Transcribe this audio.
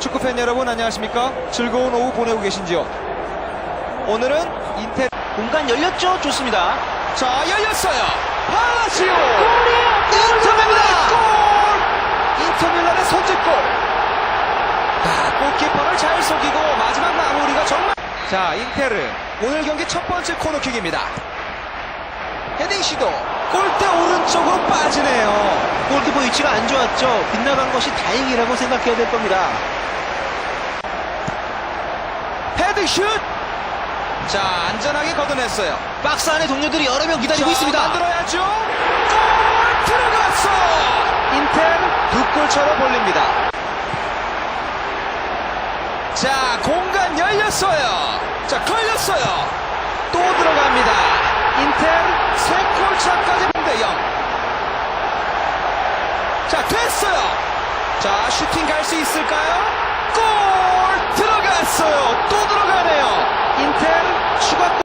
축구 팬 여러분 안녕하십니까? 즐거운 오후 보내고 계신지요? 오늘은 인텔 공간 열렸죠? 좋습니다. 자 열렸어요. 팔라시오 인터입니다. 골! 인터밀란의 선제골. 아, 골키퍼를 잘 속이고 마지막 마무리가 정말 자 인테르 오늘 경기 첫 번째 코너킥입니다. 헤딩 시도 골대 오른쪽으로 빠지네요. 골키퍼 위치가 안 좋았죠. 빗나간 것이 다행이라고 생각해야 될 겁니다. 헤드슛. 자 안전하게 걷어냈어요. 박스 안에 동료들이 여러 명 기다리고 자, 있습니다. 만들어야죠. 골 들어갔어. 인텔 두골 차로 볼립니다. 자 공간 열렸어요. 자 걸렸어요. 또 들어갑니다. 인텔 세 골 차까지 0대 0. 자 됐어요. 자 슈팅 갈 수 있을까요? 골